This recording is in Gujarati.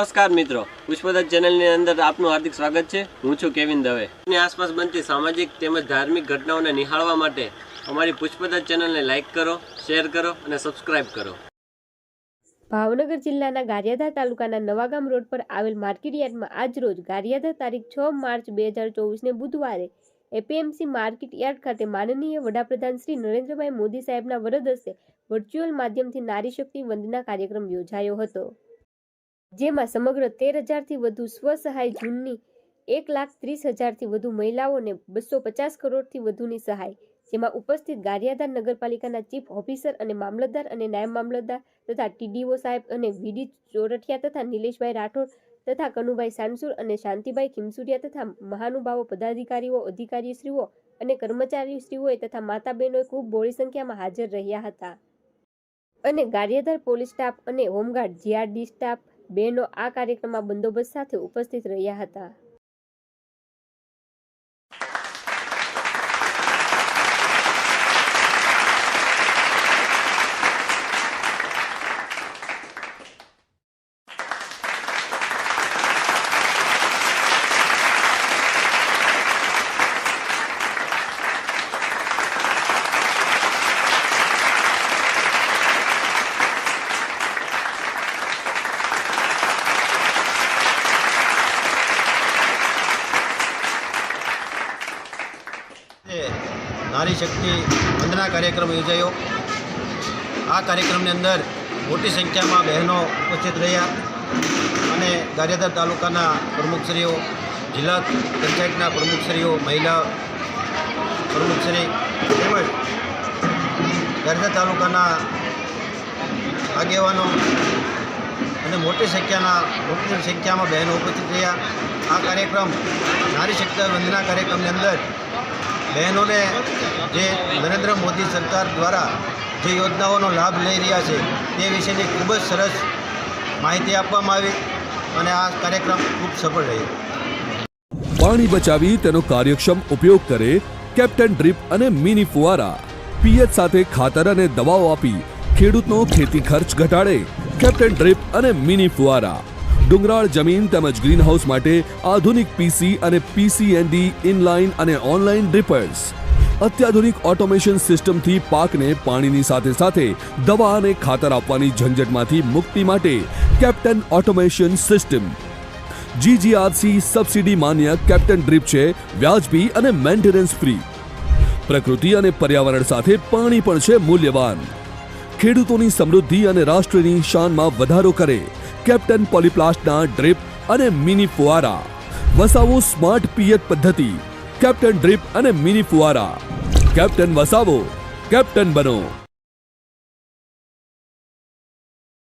નમસ્કાર મિત્રો. પુષ્પદત્ત ચેનલની અંદર આપનું હાર્દિક સ્વાગત છે. હું છું કેવિન દવે. ની આસપાસ બનતી સામાજિક તેમજ ધાર્મિક ઘટનાઓને નિહાળવા માટે અમારી પુષ્પદત્ત ચેનલને લાઇક કરો, શેર કરો અને સબસ્ક્રાઇબ કરો. ભાવનગર જિલ્લાના ગારિયાધા તાલુકાના નવાગામ રોડ પર આવેલ માર્કેટ યાર્ડમાં આજરોજ ગારિયાધા તારીખ છ માર્ચ બે હજાર ચોવીસને બુધવારે એપીએમસી માર્કેટ યાર્ડ ખાતે માનનીય વડાપ્રધાન શ્રી નરેન્દ્રભાઈ મોદી સાહેબના વરદ હસ્તે વર્ચ્યુઅલ માધ્યમથી નારી શક્તિ વંદના કાર્યક્રમ યોજાયો હતો. જેમાં સમગ્ર તેર હજારથી વધુ સ્વસહાય જૂનની એક લાખ ત્રીસ હજારથી વધુ મહિલાઓને બસો પચાસ કરોડથી વધુની સહાય, જેમાં ઉપસ્થિત ગારિયાદાર નગરપાલિકાના ચીફ ઓફિસર અને મામલતદાર અને નાયબ મામલતદાર તથા ટીડીઓ સાહેબ અને વીડી ચોરઠિયા તથા નિલેશભાઈ રાઠોડ તથા કનુભાઈ સાનસુર અને શાંતિભાઈ ખીમસુરિયા તથા મહાનુભાવો પદાધિકારીઓ, અધિકારીશ્રીઓ અને કર્મચારીશ્રીઓએ તથા માતા બહેનોએ ખૂબ બોળી સંખ્યામાં હાજર રહ્યા હતા. અને ગારિયાદાર પોલીસ સ્ટાફ અને હોમગાર્ડ, જીઆરડી સ્ટાફ બહેનો આ કાર્યક્રમમાં બંદોબસ્ત સાથે ઉપસ્થિત રહ્યા હતા. નારી શક્તિ વંદના કાર્યક્રમ યોજાયો. આ કાર્યક્રમની અંદર મોટી સંખ્યામાં બહેનો ઉપસ્થિત રહ્યા અને ગારિયાધાર તાલુકાના પ્રમુખશ્રીઓ, જિલ્લા પંચાયતના પ્રમુખશ્રીઓ, મહિલા પ્રમુખશ્રી તેમજ ગારિયાધાર તાલુકાના આગેવાનો અને મોટી સંખ્યાના મોટી સંખ્યામાં બહેનો ઉપસ્થિત રહ્યા. આ કાર્યક્રમ નારી શક્તિ વંદના કાર્યક્રમની અંદર બહેનોને જે નરેન્દ્ર મોદી સરકાર દ્વારા જે યોજનાઓનો લાભ લઈ રહ્યા છે, તે વિશેની ખૂબ જ સરસ માહિતી આપવામાં આવી અને આ કાર્યક્રમ ખૂબ સફળ રહ્યો. પાણી બચાવી તેનો કાર્યક્ષમ ઉપયોગ કરે કેપ્ટન ડ્રીપ અને મિની ફુવારા. પીએચ સાથે ખાતર અને દવાઓ આપી ખેડૂતનો ખેતી ખર્ચ ઘટાડે કેપ્ટન ડ્રીપ અને મિની ફુવારા. ડુંગરાળ જમીન તેમજ ગ્રીનહાઉસ માટે આધુનિક પીસી અને પીસીએનડી ઇનલાઇન અને ઓનલાઇન ડ્રીપર્સ અત્યાધુનિક ઓટોમેશન સિસ્ટમથી પાકને પાણીની સાથે સાથે દવા અને ખાતર આપવાની ઝંઝટમાંથી મુક્તિ માટે Captain automation system GGRC subsidy માન્ય કેપ્ટન ડ્રીપ છે, વ્યાજબી અને મેન્ટેનન્સ ફ્રી પ્રકૃતિ અને પર્યાવરણ સાથે પાણી પણ છે મૂલ્યવાન. ખેડૂતોની સમૃદ્ધિ અને રાષ્ટ્રની શાનમાં વધારો કરે. કેપ્ટન પોલીપ્લાસ્ટના ડ્રીપ અને મિની ફુવારા. વસાવો સ્માર્ટ પિયત પદ્ધતિ. કેપ્ટન ડ્રીપ અને મિની ફુવારા. કેપ્ટન વસાવો, કેપ્ટન બનો.